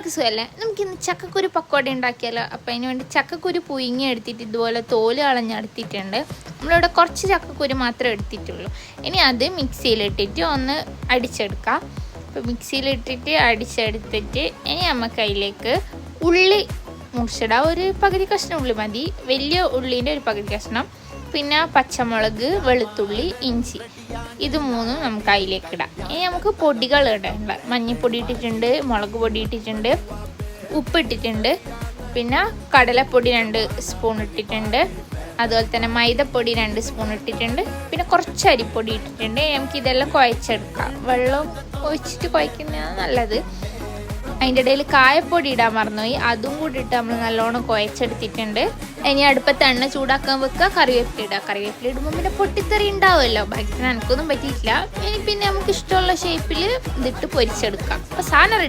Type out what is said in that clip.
എല്ലാവർക്കും സുഖമല്ലേ? നമുക്ക് ഇന്ന് ചക്കക്കുരു പക്കോട ഉണ്ടാക്കിയാലോ? അപ്പം അതിന് വേണ്ടി ചക്കക്കുരു പുയിങ്ങി എടുത്തിട്ട് ഇതുപോലെ തോൽ കളഞ്ഞെടുത്തിട്ടുണ്ട് നമ്മളിവിടെ കുറച്ച് ചക്കക്കുരു മാത്രമേ എടുത്തിട്ടുള്ളൂ. ഇനി അത് മിക്സിയിലിട്ടിട്ട് ഒന്ന് അടിച്ചെടുക്കാം. അപ്പോൾ മിക്സിയിലിട്ടിട്ട് അടിച്ചെടുത്തിട്ട് ഇനി നമുക്ക് അതിലേക്ക് ഉള്ളി മുറിച്ചിടാം. ഒരു പകുതി കഷ്ണം ഉള്ളി മതി. വലിയ ഉള്ളീന്റെ ഒരു പകുതി കഷ്ണം. പിന്നെ പച്ചമുളക് വെളുത്തുള്ളി ഇഞ്ചി. ഇത് മൂന്നും നമുക്ക് അതിലേക്ക് ഇടാം. ഇനി നമുക്ക് പൊടികൾ ഇടേണ്ട. മഞ്ഞൾപ്പൊടി ഇട്ടിട്ടുണ്ട് മുളക് പൊടി ഇട്ടിട്ടുണ്ട് ഉപ്പ് ഇട്ടിട്ടുണ്ട് പിന്നെ കടലപ്പൊടി രണ്ട് സ്പൂൺ ഇട്ടിട്ടുണ്ട് അതുപോലെ തന്നെ മൈദപ്പൊടി രണ്ട് സ്പൂൺ ഇട്ടിട്ടുണ്ട് പിന്നെ കുറച്ച് അരിപ്പൊടി ഇട്ടിട്ടുണ്ട്. നമുക്ക് ഇതെല്ലാം കുഴച്ചെടുക്കാം. വെള്ളം ഒഴിച്ചിട്ട് കുഴക്കുന്നതാണ് നല്ലത്. അതിന്റെ ഇടയിൽ കായപ്പൊടി ഇടാൻ മറന്നുപോയി. അതും കൂടി ഇട്ട് നമ്മൾ നല്ലോണം കുഴച്ചെടുത്തിട്ടുണ്ട്. ഇനി അടുപ്പത്ത് എണ്ണ ചൂടാക്കാൻ വെക്കുക. കറിവേപ്പില ഇടുക. കറിവേപ്പില ഇടുമ്പോൾ പിന്നെ പൊട്ടിത്തെറി ഉണ്ടാവുമല്ലോ. ഭാഗ്യത്തിന് എനിക്കൊന്നും പറ്റിയിട്ടില്ല. ഇനി പിന്നെ നമുക്ക് ഇഷ്ടമുള്ള ഷേപ്പിൽ ഇതിട്ട് പൊരിച്ചെടുക്കാം. അപ്പോൾ സാധനം റെഡി